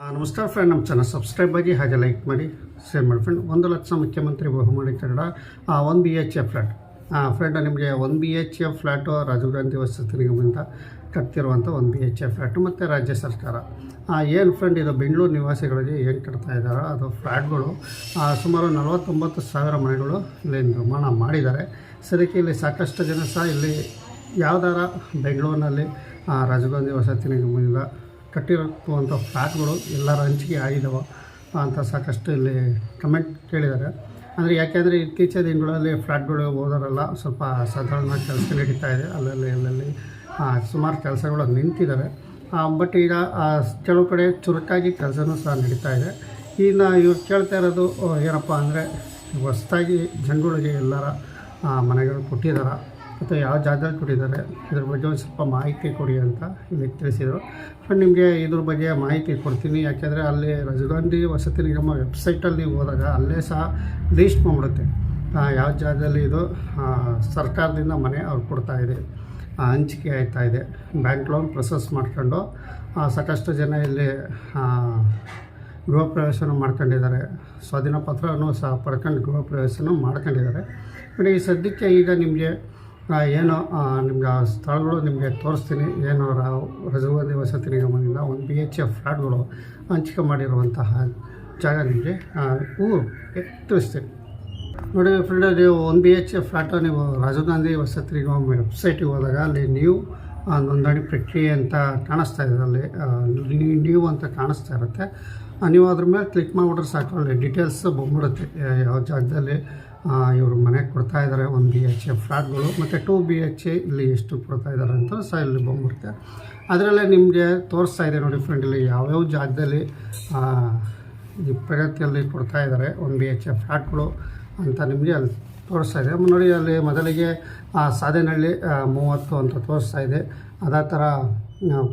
ನಮಸ್ಕಾರ ಫ್ರೆಂಡ್ ನಮ್ಮ channel subscribe ಆಗಿ ಹಾಗೆ ಲೈಕ್ ಮಾಡಿ ಶೇರ್ ಮಾಡಿ ಫ್ರೆಂಡ್ ಒಂದು ಲಕ್ಷ ಮುಖ್ಯಮಂತ್ರಿ ಬಹುಮಾನ Kannada one B H A flat friend ನಿಮಗೆ one B H A flat Rajiv Gandhi ವಸತಿ ನಿಗಮದಿಂದ ಕಟ್ತಿರುವಂಥ ಒಂದು ಬಿ ಎಚ್ ಎ ಫ್ಲ್ಯಾಟು ಮತ್ತು ರಾಜ್ಯ ಸರ್ಕಾರ. ಏನು ಫ್ರೆಂಡ್ ಇದು ಬೆಂಗಳೂರು ನಿವಾಸಿಗಳಿಗೆ ಏನು ಕಟ್ತಾ ಇದ್ದಾರೋ ಅದು ಫ್ಲ್ಯಾಟ್ಗಳು ಸುಮಾರು ನಲವತ್ತೊಂಬತ್ತು ಸಾವಿರ ಮನೆಗಳು ಇಲ್ಲಿ ನಿರ್ಮಾಣ ಮಾಡಿದ್ದಾರೆ. ಸದ್ಯಕ್ಕೆ ಇಲ್ಲಿ ಸಾಕಷ್ಟು ಜನ ಸಹ ಇಲ್ಲಿ ಯಾವ್ದಾರ ಬೆಂಗಳೂರಿನಲ್ಲಿ ರಾಜೀವ್ ಗಾಂಧಿ ವಸತಿ ನಿಗಮದಿಂದ ಕಟ್ಟಿರುವಂಥ ಫ್ಲ್ಯಾಟ್ಗಳು ಎಲ್ಲರ ಹಂಚಿಕೆ ಆಗಿದ್ದಾವೆ ಅಂತ ಸಾಕಷ್ಟು ಇಲ್ಲಿ ಕಮೆಂಟ್ ಕೇಳಿದ್ದಾರೆ. ಅಂದರೆ ಯಾಕೆಂದರೆ ಇತ್ತೀಚಿನ ದಿನಗಳಲ್ಲಿ ಫ್ಲ್ಯಾಟ್ಗಳು ಹೋದರೆಲ್ಲ ಸ್ವಲ್ಪ ಸಾಧಾರಣ ಕೆಲಸ ನಡೀತಾ ಇದೆ. ಅಲ್ಲಲ್ಲಿ ಅಲ್ಲಲ್ಲಿ ಸುಮಾರು ಕೆಲಸಗಳು ನಿಂತಿದ್ದಾವೆ ಬಟ್ ಈಗ ಕೆಲವು ಕಡೆ ಚುರುಕಾಗಿ ಕೆಲಸನೂ ಸಹ ನಡೀತಾ ಇದೆ. ಇನ್ನು ಇವ್ರು ಕೇಳ್ತಾ ಇರೋದು ಏನಪ್ಪ ಅಂದರೆ ಹೊಸದಾಗಿ ಜನಗಳಿಗೆ ಎಲ್ಲರ ಮನೆಗಳು ಕೊಟ್ಟಿದ್ದಾರೆ? ಮತ್ತು ಯಾವ ಜಾಗದಲ್ಲಿ ಕೊಟ್ಟಿದ್ದಾರೆ, ಇದ್ರ ಬಗ್ಗೆ ಒಂದು ಸ್ವಲ್ಪ ಮಾಹಿತಿ ಕೊಡಿ ಅಂತ ಇಲ್ಲಿ ತಿಳಿಸಿದರು. ಫ್ರೆಂಡ್ ನಿಮಗೆ ಇದ್ರ ಬಗ್ಗೆ ಮಾಹಿತಿ ಕೊಡ್ತೀನಿ. ಯಾಕೆಂದರೆ ಅಲ್ಲಿ ರಾಜೀವ್ ಗಾಂಧಿ ವಸತಿ ನಿಗಮ ವೆಬ್ಸೈಟಲ್ಲಿ ಹೋದಾಗ ಅಲ್ಲೇ ಸಹ ಲೀಸ್ಟ್ ಮಾಡಿಬಿಡುತ್ತೆ ಯಾವ ಜಾಗದಲ್ಲಿ ಇದು ಸರ್ಕಾರದಿಂದ ಮನೆ ಅವ್ರು ಕೊಡ್ತಾ ಇದೆ. ಹಂಚಿಕೆ ಆಯ್ತಾ ಇದೆ. ಬ್ಯಾಂಕ್ ಲೋನ್ ಪ್ರೊಸೆಸ್ ಮಾಡ್ಕೊಂಡು ಸಾಕಷ್ಟು ಜನ ಇಲ್ಲಿ ಗೃಹ ಪ್ರವೇಶನೂ ಮಾಡ್ಕೊಂಡಿದ್ದಾರೆ. ಸ್ವಾಧೀನ ಪತ್ರವನ್ನು ಸಹ ಪಡ್ಕೊಂಡು ಗೃಹ ಪ್ರವೇಶನೂ ಮಾಡ್ಕೊಂಡಿದ್ದಾರೆ. ಬಟ್ ಈ ಸದ್ಯಕ್ಕೆ ಈಗ ನಿಮಗೆ ಏನು ನಿಮ್ಗೆ ಆ ಸ್ಥಳಗಳು ನಿಮಗೆ ತೋರಿಸ್ತೀನಿ. ಏನು ರಾಜೀವ್ ವಸತಿ ನಿಗಮದಿಂದ ಒಂದು ಬಿ ಎಚ್ ಎಫ್ ಫ್ಲ್ಯಾಟ್ಗಳು ಹಂಚಿಕೆ ಮಾಡಿರುವಂತಹ ಜಾಗ ನಿಮಗೆ ಊರು ತಿಳಿಸ್ತೀನಿ. ನೋಡಿ ಫ್ರೆಂಡ್ ನೀವು ಒಂದು ಬಿ ಎಚ್ ಎಫ್ ಫ್ಲ್ಯಾಟು ನೀವು ರಾಜೀವ್ ಗಾಂಧಿ ವಸತಿ ನಿಗಮ ವೆಬ್ಸೈಟಿಗೆ ಹೋದಾಗ ಅಲ್ಲಿ ನೀವು ನೋಂದಣಿ ಪ್ರಕ್ರಿಯೆ ಅಂತ ಕಾಣಿಸ್ತಾ ಇದೆ ಅಲ್ಲಿ ನೀವು- ಅಂತ ಕಾಣಿಸ್ತಾ ಇರುತ್ತೆ. ನೀವು ಅದ್ರ ಮೇಲೆ ಕ್ಲಿಕ್ ಮಾಡಿಬಿಟ್ರೆ ಸಾಕು, ಅಲ್ಲಿ ಡೀಟೇಲ್ಸ್ ಬಂದ್ಬಿಡುತ್ತೆ ಯಾವ ಜಾಗದಲ್ಲಿ ಇವರು ಮನೆಗೆ ಕೊಡ್ತಾ ಇದ್ದಾರೆ ಒನ್ ಬಿ ಎಚ್ ಎ ಫ್ಲ್ಯಾಟ್ಗಳು ಮತ್ತು ಟೂ ಬಿ ಎಚ್ ಎ ಇಲ್ಲಿ ಎಷ್ಟು ಕೊಡ್ತಾ ಇದ್ದಾರೆ ಅಂತ ಸಹ ಇಲ್ಲಿ ಬಂದ್ಬಿಡುತ್ತೆ. ಅದರಲ್ಲೇ ನಿಮಗೆ ತೋರಿಸ್ತಾ ಇದೆ ನೋಡಿ ಫ್ರೆಂಡ್ ಇಲ್ಲಿ ಯಾವ್ಯಾವ ಜಾಗದಲ್ಲಿ ಈ ಪ್ರಗತಿಯಲ್ಲಿ ಕೊಡ್ತಾ ಇದ್ದಾರೆ ಒನ್ ಬಿ ಎಚ್ ಎ ಫ್ಲ್ಯಾಟ್ಗಳು ಅಂತ ನಿಮಗೆ ಅಲ್ಲಿ ತೋರಿಸ್ತಾ ಇದೆ ನೋಡಿ, ಅಲ್ಲಿ ಮೊದಲಿಗೆ ಸಾಧೇನಹಳ್ಳಿ ಮೂವತ್ತು ಅಂತ ತೋರಿಸ್ತಾ ಇದೆ ಅದೇ ಥರ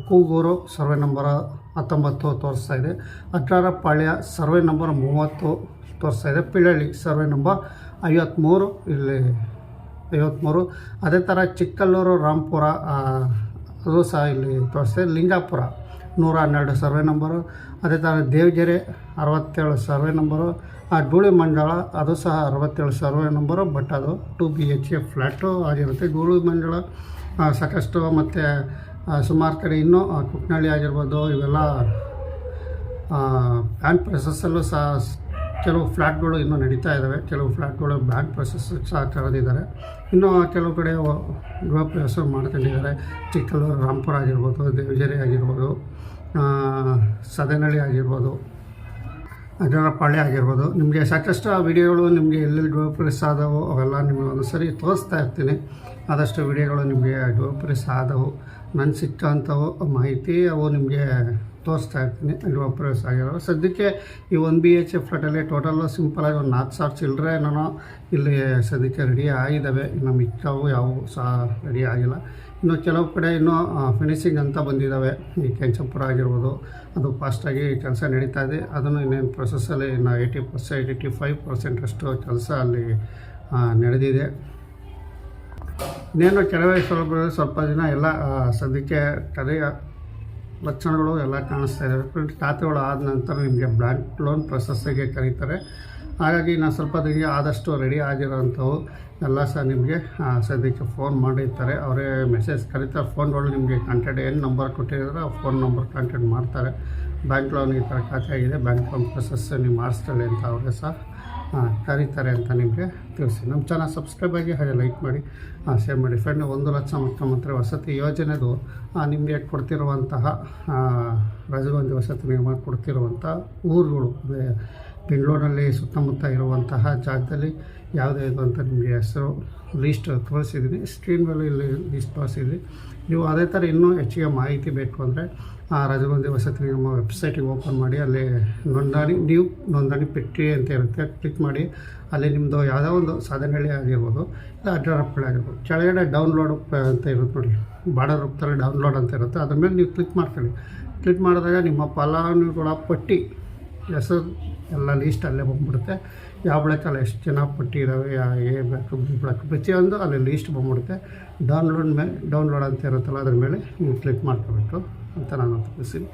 ಕೂಗೂರು ಸರ್ವೆ ನಂಬರ್ ಹತ್ತೊಂಬತ್ತು ತೋರಿಸ್ತಾ ಇದೆ ಅಟ್ರಾರಪಾಳ್ಯ ಸರ್ವೆ ನಂಬರ್ ಮೂವತ್ತು ತೋರಿಸ್ತಾ ಇದೆ ಪಿಳ್ಳಳ್ಳಿ ಸರ್ವೆ ನಂಬರ್ ಐವತ್ತ್ಮೂರು ಇಲ್ಲಿ ಐವತ್ತ್ಮೂರು ಅದೇ ಥರ ಚಿಕ್ಕಲ್ಲೂರು ರಾಂಪುರ ಅದು ಸಹ ಇಲ್ಲಿ ತೋರಿಸಿದೆ. ಲಿಂಗಾಪುರ ನೂರ ಹನ್ನೆರಡು ಸರ್ವೆ ನಂಬರು. ಅದೇ ಥರ ದೇವಗೆರೆ, ಅರವತ್ತೇಳು ಸರ್ವೆ ನಂಬರು. ಆ ಗೂಳಿ ಮಂಡಳ, ಅದು ಸಹ ಅರವತ್ತೇಳು ಸರ್ವೆ ನಂಬರು. ಬಟ್ ಅದು two B H A flat ಆಗಿರುತ್ತೆ. ಗೂಳಿ ಮಂಡಳ ಸಾಕಷ್ಟು ಮತ್ತು ಸುಮಾರು ಕಡೆ ಇನ್ನೂ ಕುಕ್ನಳ್ಳಿ ಆಗಿರ್ಬೋದು, ಇವೆಲ್ಲ ಆ್ಯಂಡ್ ಪ್ರೊಸೆಸ್ಸಲ್ಲೂ ಸಹ ಕೆಲವು ಫ್ಲ್ಯಾಟ್ಗಳು ಇನ್ನೂ ನಡೀತಾ ಇದ್ದಾವೆ ಕೆಲವು ಫ್ಲ್ಯಾಟ್ಗಳು ಬ್ಯಾಂಕ್ ಪ್ರೊಸೆಸ್ ಸಹ ಕರೆದಿದ್ದಾರೆ ಇನ್ನು ಕೆಲವು ಕಡೆ ಗೃಹ ಪ್ರವೇಶ ಮಾಡ್ಕೊಂಡಿದ್ದಾರೆ. ಚಿಕ್ಕಲ್ಲೂರು ರಾಂಪುರ ಆಗಿರ್ಬೋದು ದೇವಜೇರಿ ಆಗಿರ್ಬೋದು ಸದೆನಳ್ಳಿ ಆಗಿರ್ಬೋದು ಪಾಳ್ಯ ಆಗಿರ್ಬೋದು. ನಿಮಗೆ ಸಾಕಷ್ಟು ಆ ವಿಡಿಯೋಗಳು ನಿಮಗೆ ಎಲ್ಲೆಲ್ಲಿ ಪ್ರವೇಶ ಆದವು ಅವೆಲ್ಲ ನಿಮಗೆ ಒಂದು ಸರಿ ತೋರಿಸ್ತಾ ಇರ್ತೀನಿ. ಆದಷ್ಟು ವಿಡಿಯೋಗಳು ನಿಮಗೆ ಗೃಹ ಪ್ರವೇಶ ಆದವು. ನನ್ನ ಸಿಕ್ಕಂಥವು ಮಾಹಿತಿ ಅವು ನಿಮಗೆ ತೋರಿಸ್ತಾ ಇರ್ತೀನಿ ಇರುವ ಪ್ರವೇಶ ಆಗಿರೋ ಸದ್ಯಕ್ಕೆ ಈ ಒನ್ ಬಿ ಎಚ್ ಎಫ್ ಫ್ಲಾಟಲ್ಲಿ ಟೋಟಲ್ಲು ಸಿಂಪಲಾಗಿ ಒಂದು ನಾಲ್ಕು ಸಾವಿರ ಚಿಲ್ಲರೆ ನಾನು ಇಲ್ಲಿ ಸದ್ಯಕ್ಕೆ ರೆಡಿ ಆಗಿದ್ದಾವೆ ಇನ್ನು ಮಿಕ್ಕವು ಯಾವುವು ಸಹ ರೆಡಿ ಆಗಿಲ್ಲ. ಇನ್ನು ಕೆಲವು ಕಡೆ ಇನ್ನೂ ಫಿನಿಶಿಂಗ್ ಅಂತ ಬಂದಿದ್ದಾವೆ ಈ ಕೆಂಚಪುರ ಆಗಿರ್ಬೋದು, ಅದು ಫಾಸ್ಟಾಗಿ ಕೆಲಸ ನಡೀತಾ ಇದೆ. ಅದನ್ನು ಇನ್ನೇನು ಪ್ರೊಸೆಸ್ಸಲ್ಲಿ ಇನ್ನು ಏಯ್ಟಿ ಪರ್ಸೆಂಟ್ ಏಯ್ಟಿ ಫೈವ್ ಪರ್ಸೆಂಟಷ್ಟು ಕೆಲಸ ಅಲ್ಲಿ ನಡೆದಿದೆ. ಇನ್ನೇನು ಕೆಲವೇ ಸ್ವಲ್ಪ ಸ್ವಲ್ಪ ದಿನ ಎಲ್ಲ ಸದ್ಯಕ್ಕೆ ಕರೆಯ ಲಕ್ಷಣಗಳು ಎಲ್ಲ ಕಾಣಿಸ್ತಾ ಇದ್ದಾವೆ ಫ್ರೆಂಡ್ ಖಾತೆಗಳು ಆದ ನಂತರ ನಿಮಗೆ ಬ್ಯಾಂಕ್ ಲೋನ್ ಪ್ರೊಸೆಸ್ಸಿಗೆ ಕರೀತಾರೆ. ಹಾಗಾಗಿ ನಾನು ಸ್ವಲ್ಪ ದಿನ ಆದಷ್ಟು ರೆಡಿ ಆಗಿರೋಂಥವು ಎಲ್ಲ ಸಹ ನಿಮಗೆ ಸದ್ಯಕ್ಕೆ ಫೋನ್ ಮಾಡಿರ್ತಾರೆ. ಅವರೇ ಮೆಸೇಜ್ ಕರೀತಾರೆ. ಫೋನ್ಗಳು ನಿಮಗೆ ಕಾಂಟ್ಯಾಕ್ಟ್ ಏನು ನಂಬರ್ ಕೊಟ್ಟಿದ್ದಾರೆ ಆ ಫೋನ್ ನಂಬರ್ ಕಾಂಟ್ಯಾಕ್ಟ್ ಮಾಡ್ತಾರೆ. ಬ್ಯಾಂಕ್ ಲೋನ್ ಈ ಥರ ಖಾತೆ ಆಗಿದೆ ಬ್ಯಾಂಕ್ ಲೋನ್ ಪ್ರೊಸೆಸ್ ನೀವು ಮಾಡಿಸ್ಕೊಳ್ಳಿ ಅಂತ ಅವರೇ ಸಹ ಕರೀತಾರೆ ಅಂತ ನಿಮಗೆ ತಿಳಿಸಿ. ನಮ್ಮ ಚಾನಲ್ ಸಬ್ಸ್ಕ್ರೈಬ್ ಆಗಿ ಹಾಗೆ ಲೈಕ್ ಮಾಡಿ ಶೇರ್ ಮಾಡಿ. ಫ್ರೆಂಡ್ ಒಂದು ಲಕ್ಷ ಮುಖ್ಯಮಂತ್ರಿ ವಸತಿ ಯೋಜನೆದು ನಿಮಗೆ ಕೊಡ್ತಿರುವಂತಹ ರಾಜೀವ್ ಗಾಂಧಿ ವಸತಿ ನಿರ್ಮಾಣ ಕೊಡ್ತಿರುವಂಥ ಊರುಗಳು ಬೆಂಗಳೂರಿನಲ್ಲಿ ಸುತ್ತಮುತ್ತ ಇರುವಂತಹ ಜಾಗದಲ್ಲಿ ಯಾವುದೇ ಇದು ಅಂತ ನಿಮಗೆ ಹೆಸರು ಲೀಸ್ಟ್ ತೋರಿಸಿದ್ದೀನಿ ಸ್ಕ್ರೀನ್ ಮೇಲೆ ಇಲ್ಲಿ ಲೀಸ್ಟ್ ತೋರಿಸಿದ್ವಿ. ನೀವು ಅದೇ ಥರ ಇನ್ನೂ ಹೆಚ್ಚಿಗೆ ಮಾಹಿತಿ ಬೇಕು ಅಂದರೆ, ಆ ರಾಜಬಂದಿ ವಸತಿ ನಿಗಮ ವೆಬ್ಸೈಟಿಗೆ ಓಪನ್ ಮಾಡಿ, ಅಲ್ಲಿ ನೋಂದಣಿ, ನೀವು ನೋಂದಣಿ ಪೆಟ್ಟಿ ಅಂತ ಇರುತ್ತೆ. ಕ್ಲಿಕ್ ಮಾಡಿ, ಅಲ್ಲಿ ನಿಮ್ಮದು ಯಾವುದೋ ಒಂದು ಸಾಧನೆಗಳೇ ಆಗಿರ್ಬೋದು, ಇಲ್ಲ ಆಗಿರ್ಬೋದು. ಕೆಳಗಡೆ ಡೌನ್ಲೋಡ್ ಅಂತ ಇರುತ್ತೆ ನೋಡಿ. ಬಾರ್ಡರ್ ರೂಪದಲ್ಲಿ ಡೌನ್ಲೋಡ್ ಅಂತ ಇರುತ್ತೆ. ಅದ್ರ ಮೇಲೆ ನೀವು ಕ್ಲಿಕ್ ಮಾಡ್ಕೊಳ್ಳಿ. ಕ್ಲಿಕ್ ಮಾಡಿದಾಗ ನಿಮ್ಮ ಫಲಾನುಭವಿಗಳ ಪಟ್ಟಿ, ಹೆಸರು ಎಲ್ಲ ಲೀಸ್ಟ್ ಅಲ್ಲೇ ಬಂದ್ಬಿಡುತ್ತೆ. ಯಾವ ಬೆಳಕಲ್ಲಿ ಎಷ್ಟು ಜನ ಪಟ್ಟಿದ್ದಾವೆ ಏನು ಬೇಕು ಬಿ ಬೇಕು ಪ್ರತಿಯೊಂದು ಅಲ್ಲಿ ಲೀಸ್ಟ್ ಬಂದ್ಬಿಡುತ್ತೆ. ಡೌನ್ಲೋಡ್ ಮೇಲೆ ಡೌನ್ಲೋಡ್ ಅಂತ ಇರುತ್ತಲ್ಲ ಅದ್ರ ಮೇಲೆ ನೀವು ಕ್ಲಿಕ್ ಮಾಡ್ಕೋಬೇಕು ಅಂತ ನಾನು ತಿಳಿಸ್ತೀನಿ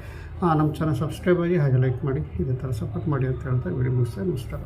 ನಮ್ಮ ಚಾನಲ್ ಸಬ್ಸ್ಕ್ರೈಬ್ ಆಗಿ ಹಾಗೆ ಲೈಕ್ ಮಾಡಿ, ಇದೇ ಥರ ಸಪೋರ್ಟ್ ಮಾಡಿ ಅಂತ ಹೇಳ್ತಾ ವಿಡಿಯೋ ಮುಗಿಸ್ತಾ ನಮಸ್ಕಾರ.